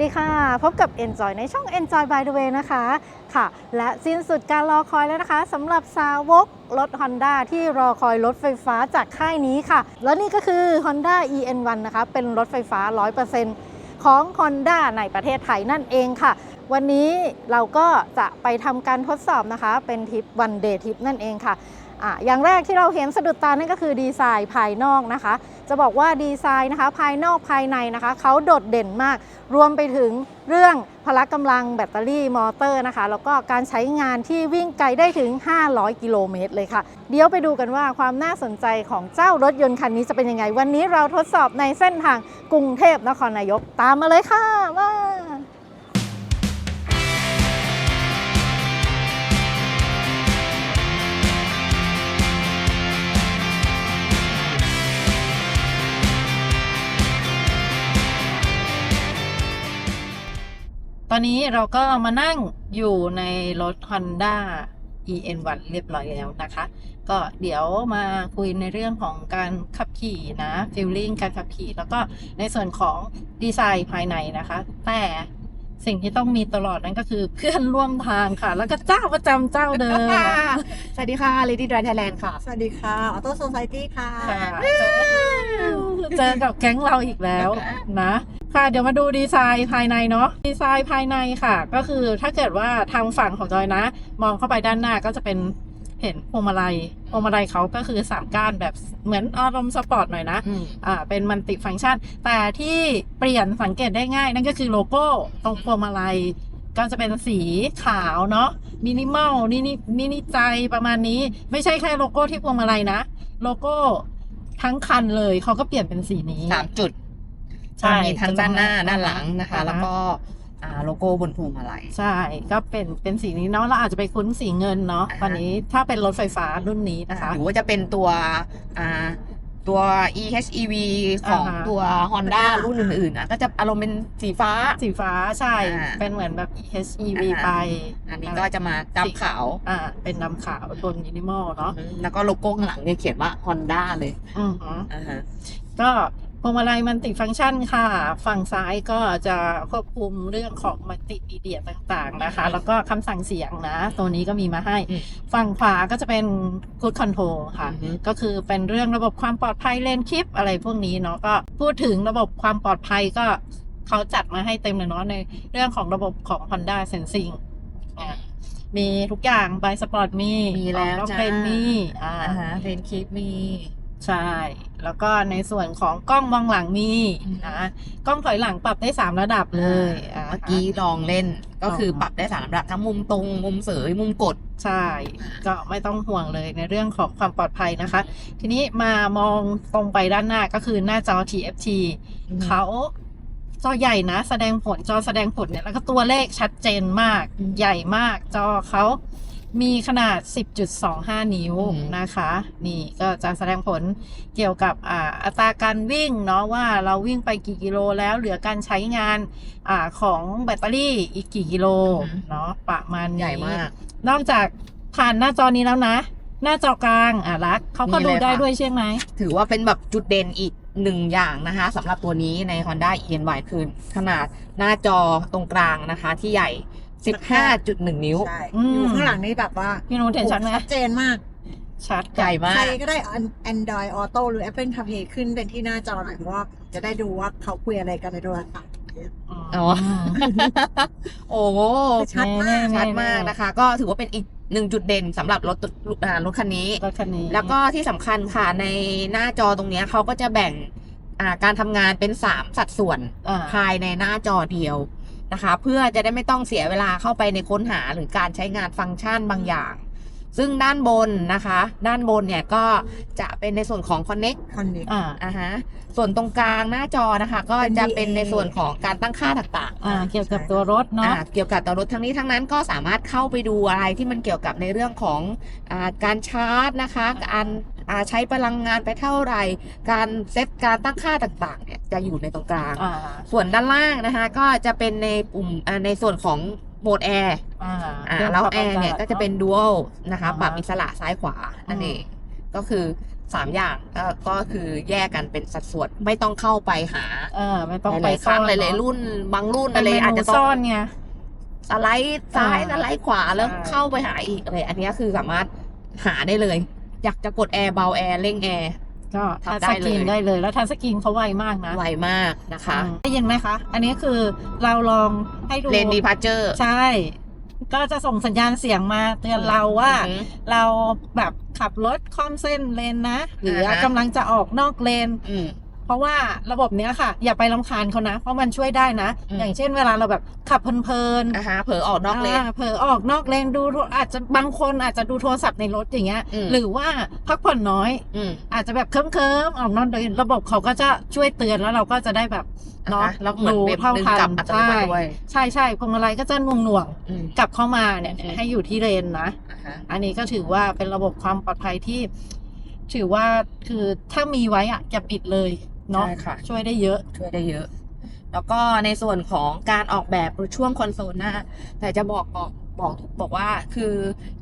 สวัสดีค่ะ พบกับ Enjoy ในช่อง Enjoy by the way นะคะค่ะ และสิ้นสุดการรอคอยแล้วนะคะสำหรับสาวกรถ Honda ที่รอคอยรถไฟฟ้าจากค่ายนี้ค่ะ แล้วนี่ก็คือ Honda EN1 นะคะ เป็นรถไฟฟ้า 100%ของ Honda ในประเทศไทยนั่นเองค่ะ วันนี้เราก็จะไปทำการทดสอบนะคะ เป็นทริป one day ทริปนั่นเองค่ะ อะอย่างแรกที่เราเห็นสะดุดตานั่นก็คือดีไซน์ภายนอกนะคะ จะบอกว่าดีไซน์นะคะภายนอกภายในนะคะเขาโดดเด่นมาก รวมไปถึงเรื่องพละกำลังแบตเตอรี่มอเตอร์นะคะ แล้วก็การใช้งานที่วิ่งไกลได้ถึง 500 กิโลเมตรเลยค่ะ เดี๋ยวไปดูกันว่าความน่าสนใจของเจ้ารถยนต์คันนี้จะเป็นยังไง วันนี้เราทดสอบในเส้นทางกรุงเทพนครนายกตามมาเลยค่ะว่า อนนี้เราก็มานั่งอยู่ในรถ Honda EN1 เรียบร้อยแล้วนะคะ ก็เดี๋ยวมาคุยในเรื่องของการขับขี่นะฟิลลิ่งการขับขี่ แล้วก็ในส่วนของดีไซน์ภายในนะคะ แต่ สิ่งที่ต้องมีตลอดนั่นก็คือเพื่อนร่วมทางค่ะ แล้วก็เจ้าประจำเจ้าเดิมสวัสดีค่ะ Lady Drive Thailand ค่ะ สวัสดีค่ะออโต้โซ i ตี้ค่ะค่ะเจอเจอกับแก๊งเราอีกแล้วนะ ค่ะเดี๋ยวมาดูดีไซน์ภายในเนาะดีไซน์ภายในค่ะ ก็คือถ้าเกิดว่าทางฝั่งของจอยนะ มองเข้าไปด้านหน้าก็จะเป็น เห็นพวงมาลัยพวงมาลัยเขาก็คือสามก้านแบบเหมือนอารมณ์สปอร์ตหน่อยนะอืมอ่าเป็นมันติฟังก์ชัน แต่ที่เปลี่ยนสังเกตได้ง่าย นั่นก็คือโลโก้ตรงพวงมาลัยก็จะเป็นสีขาวเนาะมินิมอลนี่นี่มินิใจประมาณนี้ ไม่ใช่แค่โลโก้ที่พวงมาลัยนะ โลโก้ทั้งคันเลยเขาก็เปลี่ยนเป็นสีนี้สามจุดใช่มีทั้งด้านหน้าด้านหลังนะคะอ่าฮะแล้วก็อ่า โลโก้บนพวงมาลัยใช่ ก็เป็นเป็นสีนี้เนาะเราอาจจะไปคุ้นสีเงินเนาะอ่าฮะตอนนี้ถ้าเป็นรถไฟฟ้ารุ่นนี้นะคะหรือว่าจะเป็นตัวอ่าตัว EHEV ของอ่าฮะตัว Honda รุ่นอื่นๆอะก็จะอารมณ์เป็นสีฟ้า สีฟ้าใช่อ่าเป็นเหมือนแบบ HEV อ่าฮะไป อันนี้ก็จะมาดำขาว อ่า เป็นดำขาวโทนมินิมอลเนาะ แล้วก็โลโก้ข้างหลังเนี่ยเขียนว่า Honda เลย อือหืออ่าฮะก็ พวงมาลัยมันติฟังก์ชันค่ะ ฝั่งซ้ายก็จะควบคุมเรื่องของมัลติมีเดียต่างๆนะคะ แล้วก็คำสั่งเสียงนะ ตัวนี้ก็มีมาให้อืมฝั่งขวาก็จะเป็น Good Control ค่ะอือฮึก็คือเป็นเรื่องระบบความปลอดภัยเลนคลิปอะไรพวกนี้เนาะก็พูดถึงระบบความปลอดภัยก็เขาจัดมาให้เต็มเลยเนาะในเรื่องของระบบของ Honda Sensing อะมีทุกอย่างไบสปอร์ตมีมีแล้วก็จ้าเป็นมีอ่าอ่าฮะเรนคลิปมีใช่ แล้วก็ในส่วนของกล้องมองหลังมีอืมนะกล้องถอยหลังปรับได้3ระดับเลยอ่าเมื่อกี้ลองเล่นก็คือปรับได้สามระดับทั้งมุมตรงมุมเสยมุมกดใช่ก็ไม่ต้องห่วงเลยในเรื่องของความปลอดภัยนะคะ ทีนี้มามองตรงไปด้านหน้าก็คือหน้าจอ TFT อืมเขาจอใหญ่นะ แสดงผลจอแสดงผลเนี่ยแล้วก็ตัวเลขชัดเจนมากใหญ่มาก จอเขา มีขนาด 10.25 นิ้วอืมนะคะ นี่ก็จะแสดงผลเกี่ยวกับอ่าอัตราการวิ่งเนาะว่าเราวิ่งไปกี่กิโลแล้วเหลือการใช้งานอ่าของแบตเตอรี่อีกกี่กิโลเนาะประมาณนี้ใหญ่มาก นอกจากผ่านหน้าจอนี้แล้วนะ หน้าจอกลางอะรักเขาก็มีดูเลยได้ค่ะด้วยใช่ไหม ถือว่าเป็นแบบจุดเด่นอีกหนึ่งอย่างนะคะสำหรับตัวนี้ใน Honda ENY คือขนาดหน้าจอตรงกลางนะคะที่ใหญ่ 15.1นิ้วใช่อืมอยู่ข้างหลังนี่แบบว่าพี่นุชเห็นชัดไหมชัดเจนมาก ชัดใหญ่มาใครกก็ได้ Android Auto หรือ Apple CarPlay ขึ้นเป็นที่หน้าจอหน่อยเพราะว่าจะได้ดูว่าเขาคุยอะไรกันในโทรศัพท์อ๋อ โอ้โหชัดมากชัดมากนะคะ ก็ถือว่าเป็นอีกหนึ่งจุดเด่นสำหรับรถตุ๊กอ่ารถคันนี้รถคันนี้ แล้วก็ที่สำคัญค่ะในหน้าจอตรงเนี้ยเขาก็จะแบ่งอ่าการทำงานเป็น3สัดส่วนอ่าภายในหน้าจอเดียว นะคะ เพื่อจะได้ไม่ต้องเสียเวลาเข้าไปในค้นหาหรือการใช้งานฟังก์ชันบางอย่าง ซึ่งด้านบนนะคะ ด้านบนเนี่ยก็จะเป็นในส่วนของ Connect คอนเนคอ่าอ่าฮะส่วนตรงกลางหน้าจอนะคะ ก็เป็นจะเป็น DA ในส่วนของการตั้งค่าต่างๆ อ่าเกี่ยวกับตัวรถอ่าเนาะเกี่ยวกับตัวรถทั้งนี้ทั้งนั้นก็สามารถเข้าไปดูอะไรที่มันเกี่ยวกับในเรื่องของอาการชาร์จนะคะ การอ่าใช้พลังงานไปเท่าไหร่ การเซตการตั้งค่าต่างๆเนี่ย จะอยู่ในตรงกลาง อ่าส่วนด้านล่างนะคะ ก็จะเป็นในปุ่มอ่าในส่วนของโหมดแอร์อ่าอ่าครื่องแล้วปรับแอร์เนี่ยากาศก็จะเป็นดู a l นะคะอ่าฮะปรับอิสระซ้ายขวานั่นอืมเองก็คือสามอย่างก็ก็คือแยกกันเป็นสัดส่วนไม่ต้องเข้าไปหาเออไม่ต้องหไปลายๆครั้งหซ่อนลายๆรุ่น บางรุ่นเป็อะนไรเมอาจนูจะต้องซ่อนไง สไลด์ซ้ายอ่าสไลด์ขวาแล้วใช่เข้าไปหาอีกอะไรอันเนี้ยคือสามารถหาได้เลย อยากจะกดแอร์เบาแอร์เร่งแอร์ ก็ทัชทำได้สกรีนเลย ได้เลย แล้วทัชสกรีนเขาไวมากนะไวมากนะคะอืมได้ยินไหมคะ อันนี้คือเราลองให้ดูเลนดีพาเจอร์ใช่ ก็จะส่งสัญญาณเสียงมาเตือนเราว่า เราแบบขับรถค่อมเส้นเลนนะ หรืออ่าฮะ กำลังจะออกนอกเลน อืมเพ ราะว่าระบบเนี้ยค่ะ อย่าไปลำคาญเขานะ เพราะมันช่วยได้นะ อืม อย่างเช่นเวลาเราแบบขับเพลินๆนะคะเผลอออกนอกเลนาเผลอออกนอกเลนดูโทรอาจจะบางคนอาจจะดูโทรศัพท์ในรถอย่างเงี้ย อืม หรือว่าพักผ่อนน้อย อืม อาจจะแบบเคิมเคิมๆออกนอกเลนระบบเขาก็จะช่วยเตือนแล้วเราก็จะได้แบบเนาะอ่าฮะแล้วเหมือนดูเป็นเท่าดึงทันกลับอัตโนมัติด้วย ใช่ใช่พวงมาลัยก็จะหน่วงหน่วงอืม ๆกลับเข้ามาเนี่ยอืม ให้อยู่ที่เลนนะ อ่าฮะ อันนี้ก็ถือว่าเป็นระบบความปลอดภัยที่ ถือว่าคือถ้ามีไว้อะอย่าปิดเลย เนาะใช่ค่ะ ช่วยได้เยอะ ช่วยได้เยอะ แล้วก็ในส่วนของการออกแบบช่วงคอนโซลหน้า แต่จะบอกบอกบอกบอกว่าคือ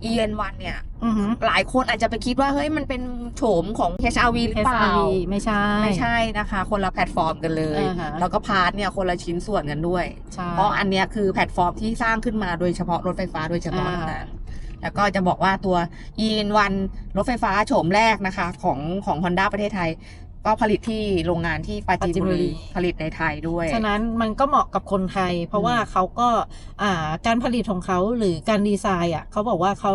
EN1 เนี่ย อือหือ หลายคนอาจจะไปคิดว่า เฮ้ยมันเป็นโฉมของ HRV หรือเปล่า SRV ไม่ใช่ ไม่ใช่นะคะ คนละแพลตฟอร์มกันเลย อ่าฮะ แล้วก็พาร์ทเนี่ยคนละชิ้นส่วนกันด้วย ใช่ เพราะอันเนี้ยคือแพลตฟอร์มที่สร้างขึ้นมาโดยเฉพาะรถไฟฟ้าโดยเฉพาะอ่าเท่านั้นแล้วก็จะบอกว่าตัว EN1 รถไฟฟ้าโฉมแรกนะคะ ของของ Honda ประเทศไทย ก็ผลิตที่โรงงานที่ปราจีนบุรีผลิตในไทยด้วย ฉะนั้นมันก็เหมาะกับคนไทย เพราะว่าเขาก็อ่าการผลิตของเขาหรือการดีไซน์อะเขาบอกว่าเขา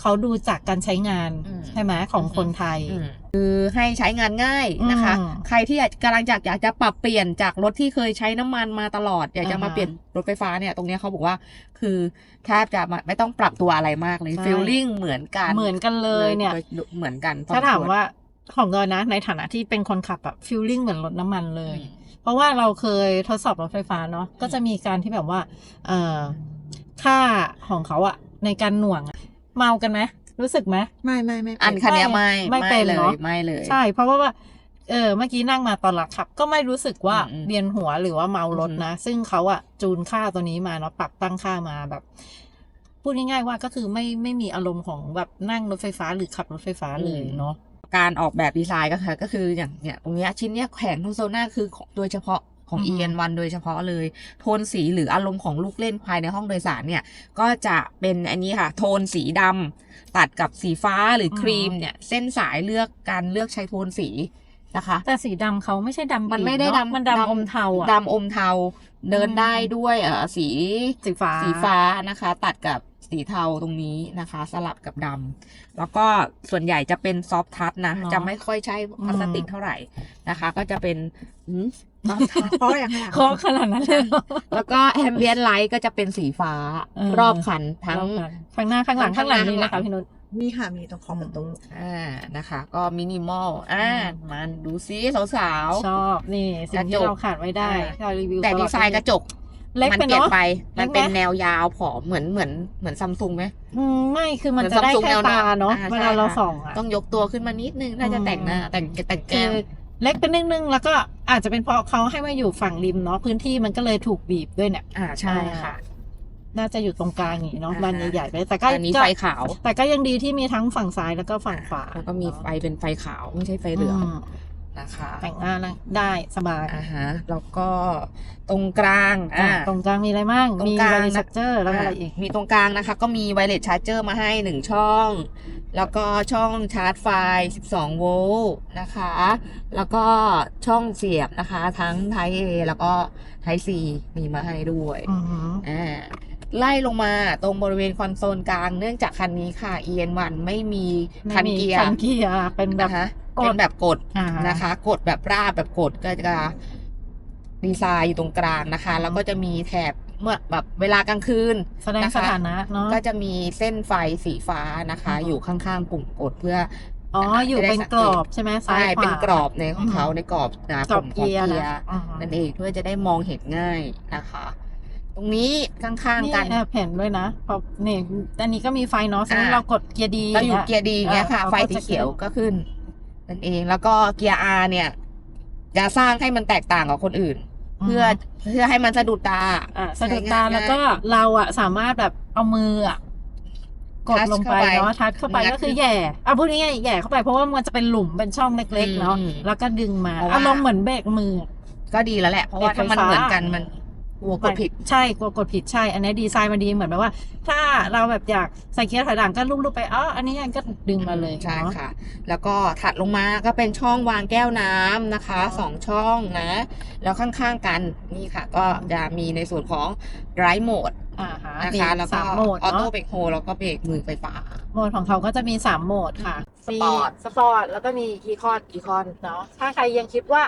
เขาดูจากการใช้งานอืมใช่ไหมของคนไทยอืมคือให้ใช้งานง่ายนะคะอืมใครที่อยากกำลังอยากอยากจะปรับเปลี่ยนจากรถที่เคยใช้น้ำมันมาตลอดอยากจะอ่าฮะมาเปลี่ยนรถไฟฟ้าเนี่ยตรงเนี้ยเขาบอกว่าคือแทบจะไม่ต้องปรับตัวอะไรมากเลยใช่ฟีลลิ่งเหมือนกันเหมือนกันเลยเนี่ยโดเหมือนกันถ้าถามพอสควรว่า ของเรานะ ในฐานะที่เป็นคนขับแบบฟิลลิ่งเหมือนรถน้ำมันเลอืยมเพราะว่าเราเคยทดสอบรถไฟฟ้าเนาะก็จะมีการที่แบบว่า เอ่อค่าของเขาอะในการหน่วงอะเมากันไหมรู้สึกไหมไม่ไม่ไม่อันคันเนี้ยไม่ไม่เป็นเลยเนอะไม่เลย ใช่ เพราะว่าว่าเออเมื่อกี้นั่งมาตอนหลังขับ ก็ไม่รู้สึกว่าอืมอืมเวียนหัวหรือว่าเมารถอือฮึนะ ซึ่งเขาอะจูนค่าตัวนี้มาเนาะปรับตั้งค่ามาแบบ พูดง่ายๆว่าก็คือไม่ไม่มีอารมณ์ของแบบนั่งรถไฟฟ้าหรือขับรถไฟฟ้าเลยเนาะ การออกแบบดีไซน์ก็คือก็คืออย่างเนี่ยตรงเนี้ยชิ้นเนี้ยแขวนคอนโซลหน้าคือของโดยเฉพาะของอือฮึ EN1 โดยเฉพาะเลย โทนสีหรืออารมณ์ของลูกเล่นภายในห้องโดยสารเนี่ย ก็จะเป็นอันนี้ค่ะ โทนสีดำตัดกับสีฟ้าหรือครีมเนี่ย เส้นสายเลือกการเลือกใช้โทนสีนะคะ แต่สีดำเขาไม่ใช่ดำมันปีไม่ได้เอะดำมันดำอมเทาอะดำอมเทา เดินอืมได้ด้วยเออสีสีฟ้าสีฟ้านะคะ ตัดกับสีเทาตรงนี้นะคะ สลับกับดำแล้วก็ส่วนใหญ่จะเป็นซอฟทัชนะเนอะจะไม่ค่อยใช้พลาสติกอืมเท่าไหร่นะคะ ก็จะเป็นอืมเพราะอย่างไรเคาะขนาดนั้นเลยเหรอแล้วก็แอมเบียนไลท์ก็จะเป็นสีฟ้าเออรอบคันทั้งข้างหน้าข้างหลังข้าข้างงหหน้าลังนี่นะข้าคะงหลังพี่นุช มีค่ะมีตรงขอบประตูอ่านะคะ ก็มินิมอลอ่าอืมมาดูซิสาวชอบนี่สิ่งกระจที่กเราขาดไม่ได้อ่าที่เรารีวิวๆแต่ตลอดีไซน์กระจกเล็กมัไปเปลี่ยนเนาะไปเล็มักนไหมเป็นแนวยาวผอมเหมือนเหมือนเหมือนซัมซุงไหมอืมไม่คือมันเหมือนจะได้ Samsung แค่แนวตาเนาะอ่าเวใช่ลาเราค่ะส่องอะต้องยกตัวขึ้นมานิดนึงถ้าจะแต่งหน้าอืมแต่งแต่งคืแก้อมเล็กไปนิดนึงแล้วก็อาจจะเป็นเพราะเขาให้มาอยู่ฝั่งริมเนาะพื้นที่มันก็เลยถูกบีบด้วยเนี่ยอ่าใช่ค่ะ น่าจะอยู่ตรงกลางอย่างนี้เนาะอ่า บานใหญ่ๆไปแต่ก็อันนี้ก็ไฟขาว แต่ก็ยังดีที่มีทั้งฝั่งซ้ายแล้วก็ฝั่งขวาแล้วก็มีไฟเป็นไฟขาวไม่ใช่ไฟเหลืองมนะคะแต่งหน้าได้สบายอ่าฮะแล้วก็ตรงกลางอะอ่าตรงกลางมีอะไรบ้างตรงมีกลางไวนะเลสเจอร์แล้วก็อะไรอีก มีตรงกลางนะคะ ก็มีไวเลสชาร์เจอร์มาให้หนึ่งช่อง แล้วก็ช่องชาร์จไฟ 12 โวลต์นะคะ แล้วก็ช่องเสียบนะคะ ทั้ง Type A แล้วก็ Type C มีมาให้ด้วยอือหืออ่า ไล่ลงมาตรงบริเวณคอนโซลกลางเนื่องจากคันนี้ค่ะ EN1 ไม่มีคันไม่มีเกียร์คันเกียร์เป็นแบบนะคะกดเป็นแบบกดอ่านะคะ กดแบบราบแบบกดก็จะดีไซน์อยู่ตรงกลางนะคะ แล้วก็จะมีแถบเมื่อแบบเวลากลางคืนแสดงนะคะสถานะเนาะก็จะมีเส้นไฟสีฟ้านะคะอือฮึอยู่ข้างๆปุ่มกดเพื่ออ๋อออยู่จะได้เป็นสังเกตกรอบใช่ไหมซ้าใช่ยขวาเป็นกรอบในของเขาอือฮึในกรอบนะกรอบปุ่มของเกียร์เกียร์นะอ่าฮะนั่นเองเพื่อจะได้มองเห็นง่ายนะคะ ตรงนี้ข้างนี่ๆกันแอบเห็นด้วยนะพอนี่อันนี้ก็มีไฟเนาะสมมติอ่าเรากดเกียร์ดีเราอยู่นี่เกียร์ดีอย่างเงี้ยค่ะเออไฟเขาก็สีจะเขียวขึ้นก็ขึ้นนั่นเองแล้วก็เกียร์ R เนี่ยจะสร้างให้มันแตกต่างกับคนอื่น เพื่อเพื่อให้มันสะดุดตาอะสะดุดใช้ตางานแล้วก็เราอะสามารถแบบเอามืออะกดลงไปเนาะทัดเข้าไปงัดก็คือแหย่อะพูดง่ายๆแหย่เข้าไปเพราะว่ามันจะเป็นหลุมเป็นช่องเล็กๆเนาะอืมแล้วก็ดึงมาเพราะว่าอารมณ์เหมือนเบรกมือ ก็ดีแล้วแหละ เพราะว่าถ้ามันเบรกไฟฟ้าเหมือนกันมัน วัวกดผิดใช่กดกดผิดใช่ อันนี้ดีไซน์มันดีเหมือนแบบว่า ถ้าเราแบบอยากใส่เกียร์ถอยหลังก็ลูบๆไปอ๋ออันนี้ยังก็ดึงมาเลยใช่เนาะค่ะ แล้วก็ถัดลงมาก็เป็นช่องวางแก้วน้ำนะคะอ๋อสองช่องนะ แล้วข้างๆกันนี่ค่ะ ก็จะมีในส่วนของไรโหมดอ่าฮะนะมีคะแล้วก็สามโหมดออโต้เนาะเบรกโฮแล้วก็เบรกมือไฟฟ้าโหมดของเขาก็จะมีสามโหมดค่ะสปอร์ตมีสปอร์ตแล้วก็มีอีคอนอีคอนเนาะถ้าใครยังคิดว่า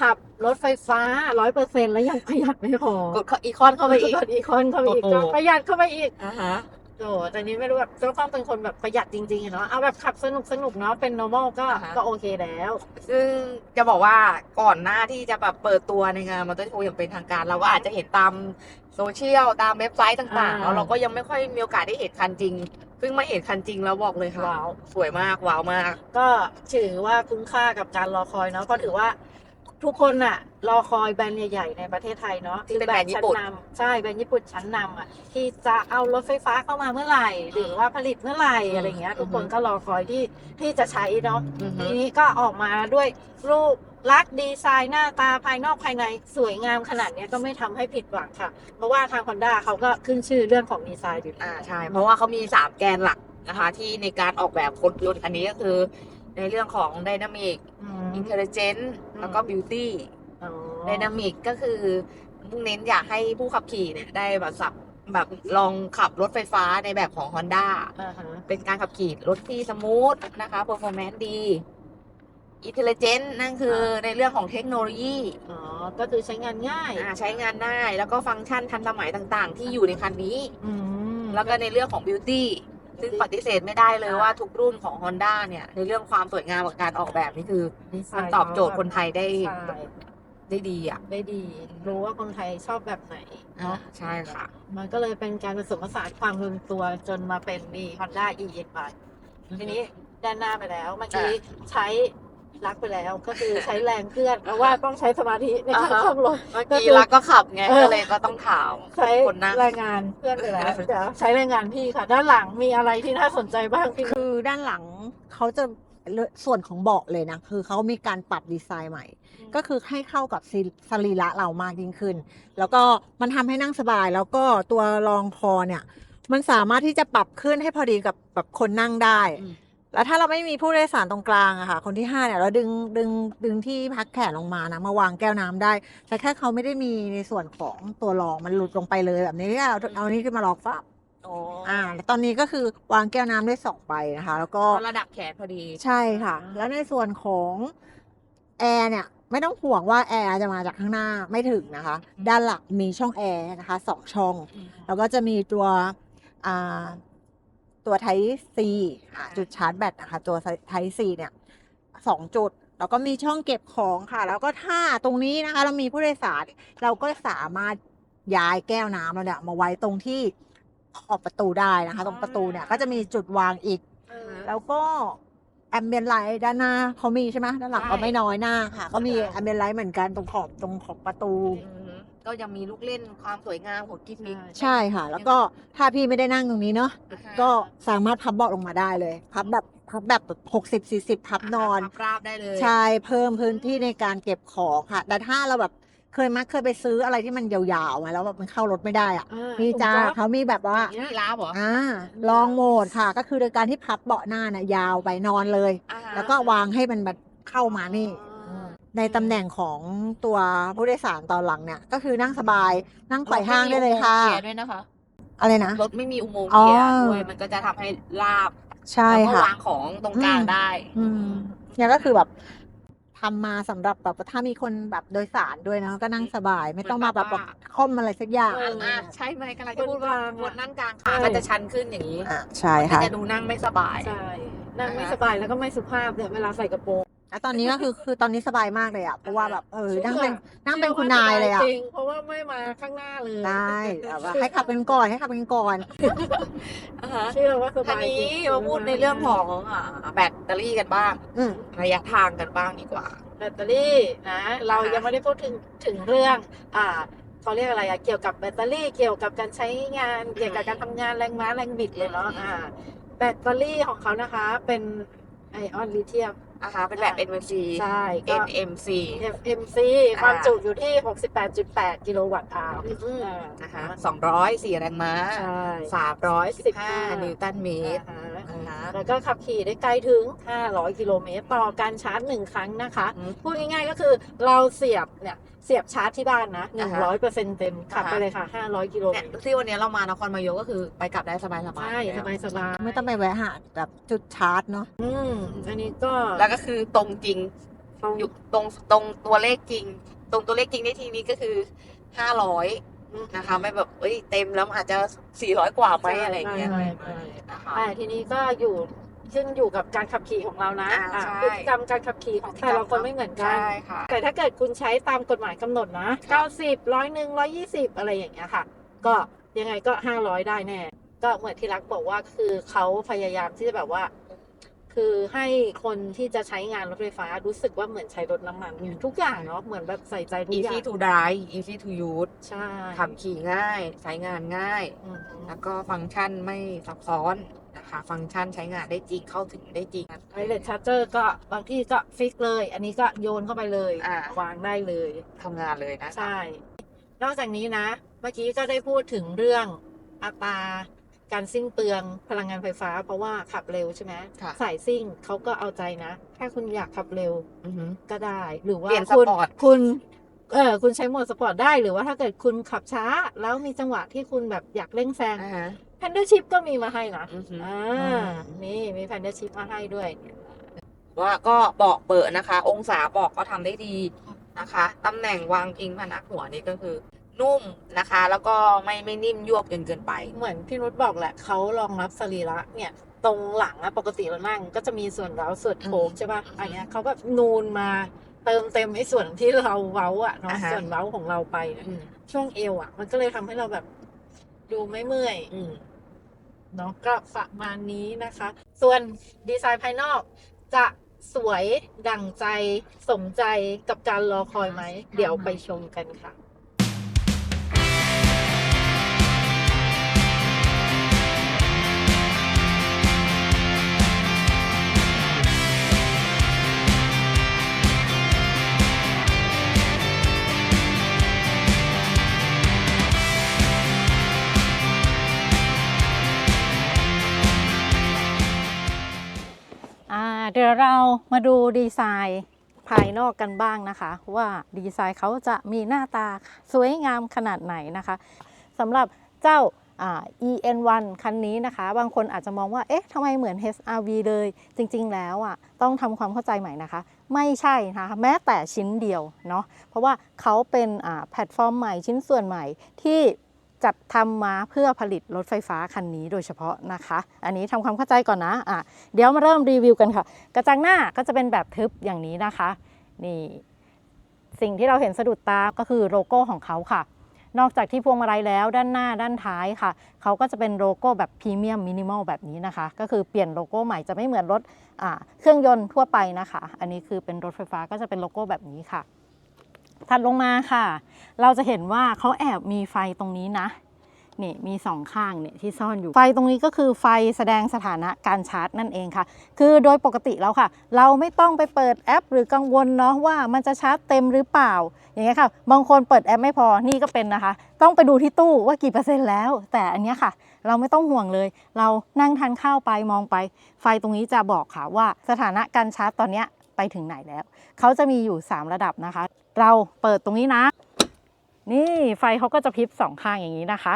ขับรถไฟฟ้าร้อยเปอร์เซ็นแล้วยังประหยัดไม่พอกดอีคอนเข้าไปอีกกดอีคอนเข้าไปอีกโอ้โหก็ประหยัดเข้าไปอีกอ่าฮะโอ้แต่นี้ไม่รู้แบบต้องเป็นคนแบบประหยัดจริงๆอะเนาะเอาแบบขับสนุกสนุกๆเนาะเป็น normal ก็อ่าฮะก็โอเคแล้ว ซึ่งจะบอกว่าก่อนหน้าที่จะแบบเปิดตัวในงานมอเตอร์โชว์อย่างเป็นทางการ เราก็อาจจะเห็นตามโซเชียลตามเว็บไซต์ต่างๆอ่าแล้วเราก็ยังไม่ค่อยมีโอกาสได้เห็นคันจริงเพิ่งมาเห็นคันจริงแล้วบอกเลยค่ะว้าวสวยมากว้าวมาก ก็ถือว่าคุ้มค่ากับการรอคอยเนาะก็ถือว่า ทุกคนอะรอคอยแบรนด์ใหญ่ๆในประเทศไทยเนาะที่เป็นแบรนด์ญี่ปุ่นชั้นนำใช่แบรนด์ญี่ปุ่นชั้นนำอะที่จะเอารถไฟฟ้าเข้ามาเมื่อไหร่ หรือว่าผลิตเมื่อไหร่อะไรเงี้ย ทุกคนก็รอคอยที่ที่จะใช้เนาะอือฮึทีนี้ก็ออกมาด้วยรูปลักษณ์ดีไซน์หน้าตาภายนอกภายในสวยงามขนาดเนี้ยก็ไม่ทำให้ผิดหวังค่ะ เพราะว่าทาง Honda เขาก็ขึ้นชื่อเรื่องของดีไซน์อยู่แล้วอ่าใช่เพราะว่าเขามี 3 แกนหลักนะคะ ที่ในการออกแบบคนยนต์คันนี้ก็คือ ในเรื่องของ Dynamic อืม Intelligent อืมแล้วก็ Beauty อ๋อ Dynamic ก็คือมุ่งเน้นอยากให้ผู้ขับขี่เนี่ยได้แบบสับแบบลองขับรถไฟฟ้าในแบบของ Honda อ่าฮะเป็นการขับขี่รถที่สมูทนะคะ performance ดี intelligent นั่นคือในเรื่องของเทคโนโลยี อ๋อ ก็คือใช้งานง่ายอ่าใช้งานได้แล้วก็ฟังก์ชันทันสมัยต่างๆ ที่อยู่ในคันนี้อืมแล้วก็ในเรื่องของ beauty ซึ่งปฏิเสธไม่ได้เลยว่าทุกรุ่นของ Honda เนี่ย ในเรื่องความสวยงามกับการออกแบบนี่คือดีไซมันน์ตอบโจทย์คนไทยได้ใช่ได้ดีอะ ได้ดี รู้ว่าคนไทยชอบแบบไหนอ่าเนาะใช่ค่ะ มันก็เลยเป็นการผสมผสานความลงตัวจนมาเป็นมี Honda e n ไปทีนี้ด้านหน้าไปแล้ว เมื่อกี้ใช้ ลักไปแล้วก็คือใช้แรงเคลื่อนเพราะว่าต้องใช้สมาธิในการอ่าฮะขับรถเมื่อก็กี้คือรักก็ขับไงเออก็เลยก็ต้องถามใช้คนนั่งแรงงานเพื่อนไปแล้วเดี๋ยวใช้แรงงานพี่ค่ะ ด้านหลังมีอะไรที่น่าสนใจบ้างพี่คือด้านหลังเขาจะส่วนของเบาะเลยนะ คือเขามีการปรับดีไซน์ใหม่ ก็คือให้เข้ากับสรีสรีระเรามากยิ่งขึ้น แล้วก็มันทำให้นั่งสบาย แล้วก็ตัวรองคอเนี่ย มันสามารถที่จะปรับขึ้นให้พอดีกับแบบคนนั่งได้อืม แล้วถ้าเราไม่มีผู้โดยสารตรงกลางอะค่ะ คนที่ห้าเนี่ยเราดึงดึงดึงที่พักแขนลงมานะมาวางแก้วน้ำได้ แต่แค่เขาไม่ได้มีในส่วนของตัวรองมันหลุดลงไปเลยแบบนี้เอาเอานี่ขึ้นมาลองฟ้าอ๋ออ่าแล้วตอนนี้ก็คือวางแก้วน้ำได้สองใบนะคะ แล้วก็ระดับแขนพอดีใช่ค่ะ แล้วในส่วนของแอร์เนี่ยไม่ต้องห่วงว่าแอร์จะมาจากข้างหน้าไม่ถึงนะคะ ด้านหลังมีช่องแอร์นะคะสองช่อง แล้วก็จะมีตัวอ่า ตัวไทซีจุดชาร์จแบตนะคะตัวไทซีเนี่ยสองจุด แล้วก็มีช่องเก็บของค่ะ แล้วก็ถ้าตรงนี้นะคะ เรามีผู้โดยสารเราก็สามารถย้ายแก้วน้ำเราเนี่ยมาไว้ตรงที่ขอบประตูได้นะคะ ตรงประตูเนี่ยก็จะมีจุดวางอีก แล้วก็แอมเบียนไลท์ด้านหน้าเขามีใช่ไหมด้านหลังใช่ก็ไม่น้อยหน้าค่ะ ก็มีใช่แอมเบียนไลท์เหมือนกันตรงขอบตรงขอบประตูอือฮึ ก็ยังมีลูกเล่นความสวยงามของกิฟมิกใช่ค่ะ แล้วก็ถ้าพี่ไม่ได้นั่งตรงนี้เนาะก็สามารถพับเบาะลงมาได้เลย พับแบบพับแบบหกสิบสี่สิบพับนอนราบได้เลยใช่เพิ่มพื้นที่ในการเก็บของค่ะ แต่ถ้าเราแบบเคยมักเคยไปซื้ออะไรที่มันยาวๆมาแล้วแบบมันเข้ารถไม่ได้อะอ่านี่จ้าผมก็เขามีแบบว่านี่ลาบเหรออ่าลองโหมดค่ะ ก็คือโดยการที่พับเบาะหน้าน่ะยาวไปนอนเลยอ่าฮะแล้วก็วางให้มันแบบเข้ามานี่อ่า ในตำแหน่งของตัวผู้โดยสารตอนหลังเนี่ย ก็คือนั่งสบายนั่งไขว่ห้างได้เลยค่ะ รถไม่มีอุโมงค์เคลียร์ด้วยนะคะอะไรนะ รถไม่มีอุโมงค์อ๋อเคลียร์ด้วยมันก็จะทำให้ลาบใช่แล้วก็ค่ะ วางของตรงกลางอืมได้ อืม เนี่ยก็คือแบบทำมาสำหรับแบบถ้ามีคนแบบโดยสารด้วยนะก็นั่งสบายไม่ต้องมาแบบเหมือนแบแบบบค่อมอะไรสักอย่างเอออะใช่ไหมกำลังจะพูดว่าคนกลางอะคนนั่งกลางขาก็จะชันขึ้นอย่างนี้อะใช่มันค่ะ จะดูนั่งไม่สบาย ใช่นั่งไม่สบายแล้วก็ไม่สุภาพเนี่ยเวลาใส่กระโปรง แล้วตอนนี้ก็คือคือตอนนี้สบายมากเลยอะเพราะว่าแบบเออนั่งเป็นนั่งเป็นคุณนายเลยอะจริงเพราะว่าไม่มาข้างหน้าเลยได้แบบว่าให้ขับเป็นก่อนให้ขับเป็นก่อนอ่าฮะเชื่อว่าสทีบายจรินี้งมาพูดในเรื่องของอ่าแบตเตอรี่กันบ้างอืมระยะทางกันบ้างดีกว่า แบตเตอรี่นะเรายังไม่ได้พูดถึงถึงเรื่องอ่าเขาเรียกอะไรอะเกี่ยวกับแบตเตอรี่เกี่ยวกับการใช้งาน เกี่ยวกับการทำงานแรงม้าแรงบิดเลยเนาะอ่า แบตเตอรี่ของเขานะคะ เป็นไอออนลิเธียม นะคะเป็นแบบ NMC ใช่ก็ NMC FMC ความจุอยู่ที่ 68.8 กิโลวัตต์อาวร์อืมอ่านะคะ204แรงม้าใช่315 นิวตันเมตรอ่าฮะนะคะแล้วก็ขับขี่ได้ไกลถึง 500 กิโลเมตร ต่อการชาร์จหนึ่งครั้งนะคะอืมพูดง่ายๆก็คือเราเสียบเนี่ย เสียบชาร์จที่บ้านนะอ่าฮะ100%เต็มขับไปอ่าฮะเลยค่ะ500กิโลเมเนี่ยตรที่วันนี้เรามานครนายกก็คือไปกลับได้สบายๆใช่แล้วสบายสบายไม่ต้องไปแวะหาแบบจุดชาร์จเนาะอืมอันนี้ก็แล้วก็คือตรงจริงอยู่ตรงตรงตัวเลขจริง ตรงตัวเลขจริงในทีนี้ก็คือ500นะคะไม่แบบเอ้ยเต็มแล้วมันอาจจะ400กว่าไหมอะไรอย่างเงี้ยใช่ใช่นะคะแต่ทีนี้ก็อยู่ ขึ้นอยู่กับการขับขี่ของเรานะอ่าอ่าใช่ พฤติกรรมการขับขี่ของแต่ละคนไม่เหมือนกัน ใช่ค่ะ แต่ถ้าเกิดคุณใช้ตามกฎหมายกำหนดนะ ค่ะ 90ร้อยหนึ่งร้อยยี่สิบอะไรอย่างเงี้ยค่ะ ก็ยังไงก็500ได้แน่ ก็เหมือนที่รักบอกว่าคือเขาพยายามที่จะแบบว่า คือให้คนที่จะใช้งานรถไฟฟ้ารู้สึกว่าเหมือนใช้รถน้ำมันอืมทุกอย่างเนาะเหมือนแบบใส่ใจทุกอย่า easy ง to drive easy to use ใช่ขับขี่ง่าย ใช้งานง่าย อืมแล้วก็ฟังก์ชันไม่ซับซ้อน นะคะฟังก์ชันใช้งานได้จริงเข้าถึงได้จริงไวเลสชาร์เจอร์ก็บางที่ก็ฟิกเลย อันนี้ก็โยนเข้าไปเลยอ่า วางได้เลย ทำงานเลยนะคะ ใช่ นอกจากนี้นะ เมื่อกี้ก็ได้พูดถึงเรื่องอัตราการสิ้นเปลืองพลังงานไฟฟ้า เพราะว่าขับเร็วใช่ไหมค่ะ สายซิ่งเขาก็เอาใจนะ ถ้าคุณอยากขับเร็วอือหือ ก็ได้ หรือว่าเปลี่ยนคุณสปอร์ต คุณเออคุณใช้โหมดสปอร์ตได้ หรือว่าถ้าเกิดคุณขับช้า แล้วมีจังหวะที่คุณแบบอยากเร่งแซง อ่าฮะ แพนเดอร์ชิพก็มีมาให้นะอือหืออ่านี่มีแพนเดอร์ชิพมาให้ด้วยว่าก็บอกเปิดนะคะ องศาบอกก็ทำได้ดีนะคะตำแหน่งวางอิงพนักหัวนี่ก็คือ นุ่มนะคะ แล้วก็ไม่ไม่นิ่มยวบจนเกินไป เหมือนพี่นุชบอกแหละเขารองรับสรีระเนี่ย ตรงหลังอะปกติเรานั่งก็จะมีส่วนเร้าส่วนโค้งอืมใช่ป่ะอันเนี้ยเขาก็นูนมาเติมเต็มไอ้ส่วนที่เราเว้าอะเนาะอ่าฮะ ส่วนเว้าของเราไปเนี่ยอืมช่วงเอวอะมันก็เลยทำให้เราแบบ ดูไม่เมื่อยอืมเนาะก็ประมาณนี้นะคะ ส่วนดีไซน์ภายนอกจะสวยดั่งใจสมใจกับการรอคอยไหม เดี๋ยวไปชมกันค่ะ เดี๋ยวเรามาดูดีไซน์ภายนอกกันบ้างนะคะ ว่าดีไซน์เขาจะมีหน้าตาสวยงามขนาดไหนนะคะสำหรับเจ้า EN1 คันนี้นะคะ บางคนอาจจะมองว่า เอ๊ะทำไมเหมือน HRV เลย จริงๆ แล้วอะ ต้องทำความเข้าใจใหม่นะคะ ไม่ใช่นะคะ แม้แต่ชิ้นเดียวเนาะ เพราะว่าเขาเป็นแพลตฟอร์มใหม่ชิ้นส่วนใหม่ที่ จัดทำมาเพื่อผลิตรถไฟฟ้าคันนี้โดยเฉพาะนะคะ อันนี้ทำความเข้าใจก่อนนะอะเดี๋ยวมาเริ่มรีวิวกันค่ะ กระจังหน้าก็จะเป็นแบบทึบอย่างนี้นะคะ นี่สิ่งที่เราเห็นสะดุดตาก็คือโลโก้ของเขาค่ะ นอกจากที่พวงมาลัยแล้วด้านหน้าด้านท้ายค่ะ เขาก็จะเป็นโลโก้แบบพรีเมียมมินิมอลแบบนี้นะคะ ก็คือเปลี่ยนโลโก้ใหม่จะไม่เหมือนรถเครื่องยนต์ทั่วไปนะคะ อันนี้คือเป็นรถไฟฟ้าก็จะเป็นโลโก้แบบนี้ค่ะ ถัดลงมาค่ะ เราจะเห็นว่าเขาแอบมีไฟตรงนี้นะนี่มีสองข้างเนี่ยที่ซ่อนอยู่ ไฟตรงนี้ก็คือไฟแสดงสถานะการชาร์จนั่นเองค่ะ คือโดยปกติแล้วค่ะ เราไม่ต้องไปเปิดแอป หรือกังวลเนาะว่ามันจะชาร์จเต็มหรือเปล่า อย่างเงี้ยค่ะ บางคนเปิดแอปไม่พอ นี่ก็เป็นนะคะ ต้องไปดูที่ตู้ว่ากี่เปอร์เซ็นต์แล้ว แต่อันเนี้ยค่ะ เราไม่ต้องห่วงเลย เรานั่งทานข้าวไปมองไป ไฟตรงนี้จะบอกค่ะว่าสถานะการชาร์จตอนเนี้ย ไปถึงไหนแล้ว เขาจะมีอยู่ 3 ระดับนะคะ เราเปิดตรงนี้นะ นี่ไฟเขาก็จะพริบสองข้างอย่างนี้นะคะ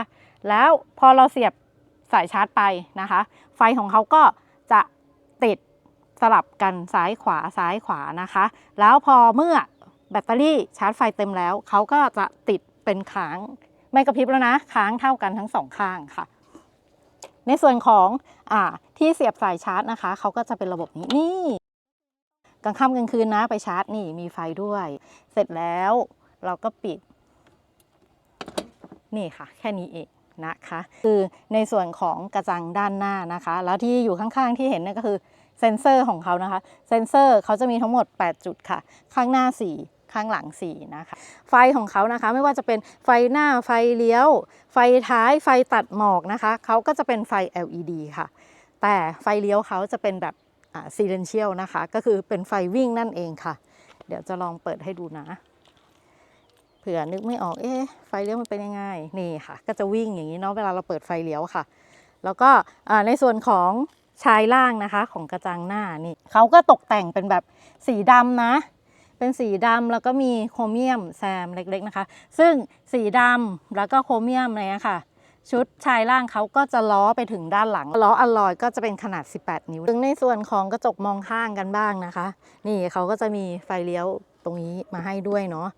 แล้วพอเราเสียบสายชาร์จไปนะคะ ไฟของเขาก็จะติดสลับกันซ้ายขวาซ้ายขวานะคะ แล้วพอเมื่อแบตเตอรี่ชาร์จไฟเต็มแล้ว เขาก็จะติดเป็นค้างไม่กระพริบแล้วนะ ค้างเท่ากันทั้งสองข้างค่ะ ในส่วนของอที่เสียบสายชาร์จนะคะ เขาก็จะเป็นระบบนี้นี่ กลางค่ำกลางคืนนะไปชาร์จนี่มีไฟด้วย เสร็จแล้วเราก็ปิด นี่ค่ะ แค่นี้เองนะคะ คือในส่วนของกระจังด้านหน้านะคะ แล้วที่อยู่ข้างๆที่เห็นนี่ก็คือเซนเซอร์ของเขานะคะ เซนเซอร์เขาจะมีทั้งหมด 8 จุดค่ะ ข้างหน้า 4ข้างหลัง4นะคะ ไฟของเขานะคะไม่ว่าจะเป็นไฟหน้าไฟเลี้ยว ไฟท้ายไฟตัดหมอกนะคะเขาก็จะเป็นไฟ LED ค่ะ แต่ไฟเลี้ยวเขาจะเป็นแบบ ซีเรนเชียลนะคะ ก็คือเป็นไฟวิ่งนั่นเองค่ะ เดี๋ยวจะลองเปิดให้ดูนะ เผื่อนึกไม่ออก เอ๊ะ ไฟเลี้ยวมันเป็นยังไง นี่ค่ะ ก็จะวิ่งอย่างนี้เนาะ เวลาเราเปิดไฟเลี้ยวค่ะ แล้วก็ในส่วนของชายล่างนะคะ ของกระจังหน้านี่เขาก็ตกแต่งเป็นแบบสีดำนะ เป็นสีดำแล้วก็มีโครเมียมแซมเล็กๆนะคะ ซึ่งสีดำแล้วก็โครเมียมอะไรเนี่ยค่ะ ชุดชายล่างเขาก็จะล้อไปถึงด้านหลัง ล้ออลลอยก็จะเป็นขนาด 18 นิ้ว ถึงในส่วนของกระจกมองข้างกันบ้างนะคะ นี่เขาก็จะมีไฟเลี้ยวตรงนี้มาให้ด้วยเนาะ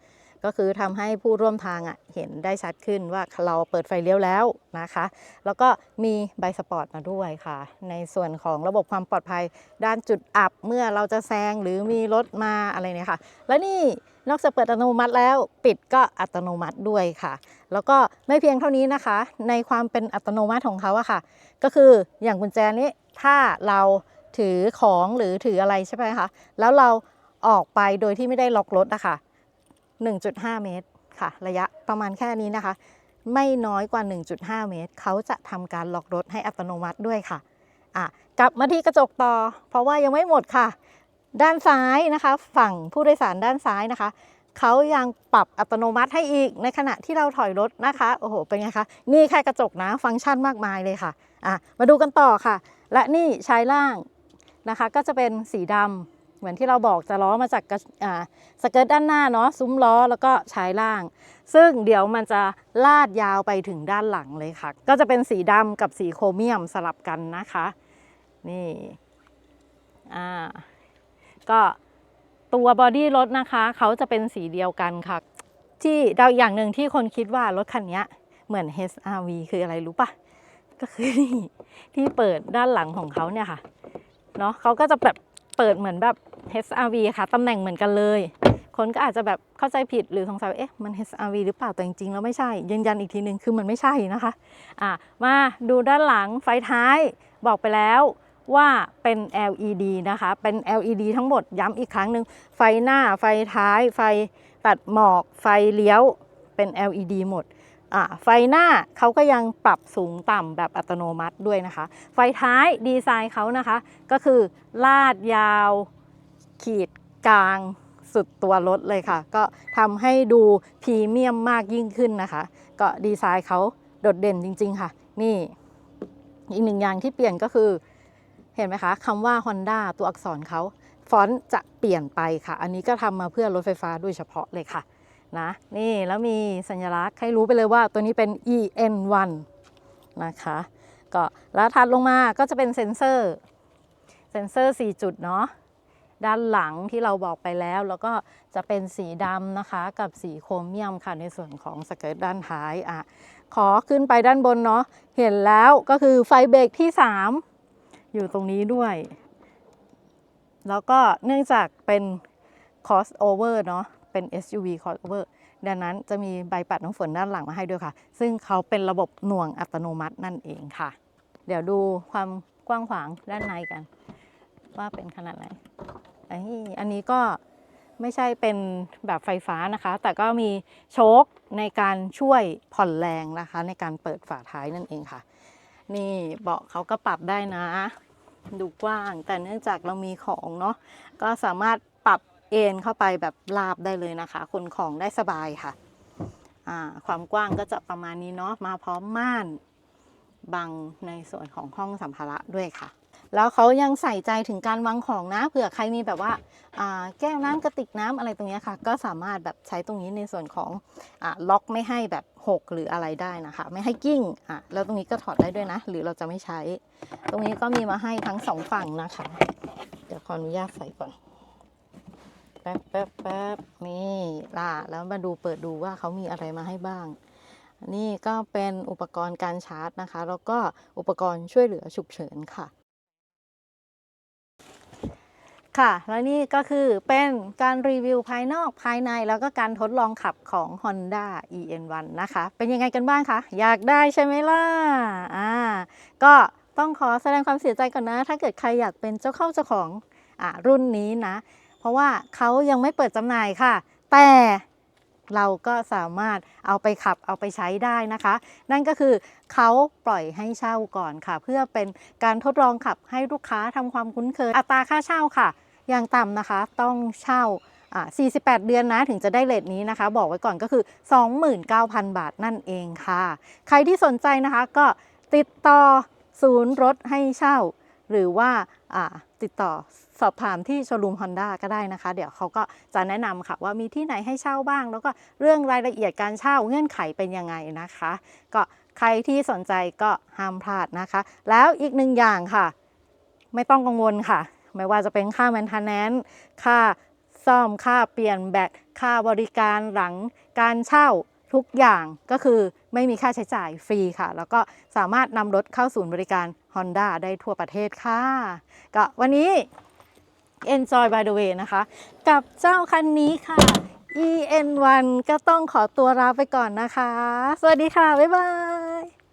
ก็คือทำให้ผู้ร่วมทางอะเห็นได้ชัดขึ้นว่าเราเปิดไฟเลี้ยวแล้วนะคะ แล้วก็มีใบสปอร์ตมาด้วยค่ะ ในส่วนของระบบความปลอดภัยด้านจุดอับเมื่อเราจะแซงหรือมีรถมาอะไรเนี่ยค่ะ แล้วนี่ นอกจากเปิดอัตโนมัติแล้วปิดก็อัตโนมัติด้วยค่ะ แล้วก็ไม่เพียงเท่านี้นะคะ ในความเป็นอัตโนมัติของเขาอะค่ะ ก็คืออย่างกุญแจนี้ถ้าเราถือของหรือถืออะไรใช่ไหมคะแล้วเราออกไปโดยที่ไม่ได้ล็อกรถอะค่ะ1.5 เมตรค่ะ ระยะประมาณแค่นี้นะคะ ไม่น้อยกว่า 1.5 เมตร เขาจะทำการล็อกรถให้อัตโนมัติด้วยค่ะอะ กลับมาที่กระจกต่อ เพราะว่ายังไม่หมดค่ะ ด้านซ้ายนะคะ ฝั่งผู้โดยสารด้านซ้ายนะคะเขายังปรับอัตโนมัติให้อีกในขณะที่เราถอยรถนะคะโอ้โหเป็นไงคะนี่แค่กระจกนะฟังก์ชันมากมายเลยค่ะอะมาดูกันต่อค่ะ และนี่ชายล่างนะคะ ก็จะเป็นสีดำเหมือนที่เราบอกจะล้อมาจากอ่าสเกิร์ตด้านหน้าเนาะซุ้มล้อแล้วก็ชายล่าง ซึ่งเดี๋ยวมันจะลาดยาวไปถึงด้านหลังเลยค่ะ ก็จะเป็นสีดำกับสีโครเมียมสลับกันนะคะ นี่อ่า ก็ตัวบอดี้รถนะคะเขาจะเป็นสีเดียวกันค่ะ ที่ดาอย่างหนึ่งที่คนคิดว่ารถคันนี้เหมือน HRV คืออะไรรู้ปะก็คือนี่ที่เปิดด้านหลังของเขาเนี่ยค่ะเนาะเขาก็จะแบบเปิดเหมือนแบบ HRV ค่ะตำแหน่งเหมือนกันเลย คนก็อาจจะแบบเข้าใจผิดหรือสงสัยเอ๊ะมัน HRV หรือเปล่าแต่จริงๆแล้วไม่ใช่ยืนยันอีกทีหนึ่งคือมันไม่ใช่นะคะอะมาดูด้านหลังไฟท้ายบอกไปแล้ว ว่าเป็น LED นะคะ เป็น LED ทั้งหมดย้ำอีกครั้งหนึ่งไฟหน้าไฟท้าย ไฟตัดหมอก ไฟเลี้ยวเป็น LED หมดอะไฟหน้าเขาก็ยังปรับสูงต่ำแบบอัตโนมัติด้วยนะคะ ไฟท้ายดีไซน์เขานะคะ ก็คือลาดยาว ขีดกลางสุดตัวรถเลยค่ะ ก็ทำให้ดูพรีเมียมมากยิ่งขึ้นนะคะ ก็ดีไซน์เขาโดดเด่นจริง ๆ ค่ะ นี่ อีกหนึ่งอย่างที่เปลี่ยนก็คือ เห็นไหมคะคำว่า Honda ตัวอักษรเขาฟอนต์จะเปลี่ยนไปค่ะ อันนี้ก็ทำมาเพื่อรถไฟฟ้าโดยเฉพาะเลยค่ะนะนี่แล้วมีสัญลักษณ์ให้รู้ไปเลยว่าตัวนี้เป็น EN1 นะคะก็แล้วถัดลงมาก็จะเป็นเซ็นเซอร์เซ็นเซอร์ 4 จุดเนาะด้านหลังที่เราบอกไปแล้ว แล้วก็จะเป็นสีดำนะคะ กับสีโครเมียมค่ะในส่วนของสเกิร์ตด้านท้ายอะขอขึ้นไปด้านบนเนาะเห็นแล้วก็คือไฟเบรกที่ 3 อยู่ตรงนี้ด้วย แล้วก็เนื่องจากเป็น crossover เนาะเป็น SUV crossover ดังนั้นจะมีใบปัดน้ำฝนด้านหลังมาให้ด้วยค่ะ ซึ่งเขาเป็นระบบหน่วงอัตโนมัตินั่นเองค่ะ เดี๋ยวดูความกว้างขวางด้านในกัน ว่าเป็นขนาดไหนอ้อันนี้ก็ไม่ใช่เป็นแบบไฟฟ้านะคะ แต่ก็มีโชคในการช่วยผ่อนแรงนะคะ ในการเปิดฝาท้ายนั่นเองค่ะ นี่เบาะเขาก็ปรับได้นะ ดูกว้าง แต่เนื่องจากเรามีของเนาะก็สามารถปรับเอนเข้าไปแบบราบได้เลยนะคะขนของได้สบายค่ะความกว้างก็จะประมาณนี้เนาะมาพร้อมม่านบังในส่วนของห้องสัมภาระด้วยค่ะ แล้วเขายังใส่ใจถึงการวางของนะ เผื่อใครมีแบบว่าแก้วน้ำกระติกน้ำอะไรตรงนี้ค่ะ ก็สามารถแบบใช้ตรงนี้ในส่วนของอล็อกไม่ให้แบบหกหรืออะไรได้นะคะ ไม่ให้กิ้งอะแล้วตรงนี้ก็ถอดได้ด้วยนะ หรือเราจะไม่ใช้ ตรงนี้ก็มีมาให้ทั้งสองฝั่งนะคะ เดี๋ยวขออนุญาตใส่ก่อนแป๊บแป๊บแป๊บนี่ล่ะแล้วมาดูเปิดดูว่าเขามีอะไรมาให้บ้าง นี่ก็เป็นอุปกรณ์การชาร์จนะคะ แล้วก็อุปกรณ์ช่วยเหลือฉุกเฉินค่ะ ค่ะ แล้วนี่ก็คือเป็นการรีวิวภายนอกภายในแล้วก็การทดลองขับของ Honda EN1 นะคะ เป็นยังไงกันบ้างคะ อยากได้ใช่ไหมล่ะ อ่า ก็ต้องขอแสดงความเสียใจก่อนนะ ถ้าเกิดใครอยากเป็นเจ้าเข้าเจ้าของอ่ารุ่นนี้นะ เพราะว่าเขายังไม่เปิดจำหน่ายค่ะ แต่เราก็สามารถเอาไปขับเอาไปใช้ได้นะคะ นั่นก็คือเขาปล่อยให้เช่าก่อนค่ะ เพื่อเป็นการทดลองขับให้ลูกค้าทำความคุ้นเคย อัตราค่าเช่าค่ะ อย่างต่ำนะคะ ต้องเช่า 48 เดือนนะถึงจะได้เลทนี้นะคะ บอกไว้ก่อนก็คือ 29,000 บาทนั่นเองค่ะ ใครที่สนใจนะคะก็ติดต่อศูนย์รถให้เช่า หรือว่าอ่าติดต่อสอบถามที่โชว์รูม Honda ก็ได้นะคะ เดี๋ยวเขาก็จะแนะนำค่ะว่ามีที่ไหนให้เช่าบ้าง แล้วก็เรื่องรายละเอียดการเช่าเงื่อนไขเป็นยังไงนะคะ ก็ใครที่สนใจก็ห้ามพลาดนะคะ แล้วอีกหนึ่งอย่างค่ะ ไม่ต้องกังวลค่ะ ไม่ว่าจะเป็นค่า maintenance ค่าซ่อมค่าเปลี่ยนแบตค่าบริการหลังการเช่าทุกอย่างก็คือไม่มีค่าใช้จ่ายฟรีค่ะ แล้วก็สามารถนำรถเข้าศูนย์บริการ Honda ได้ทั่วประเทศค่ะ ก็วันนี้ Enjoy by the way นะคะ กับเจ้าคันนี้ค่ะ EN1 ก็ต้องขอตัวลาไปก่อนนะคะ สวัสดีค่ะ บ๊ายบาย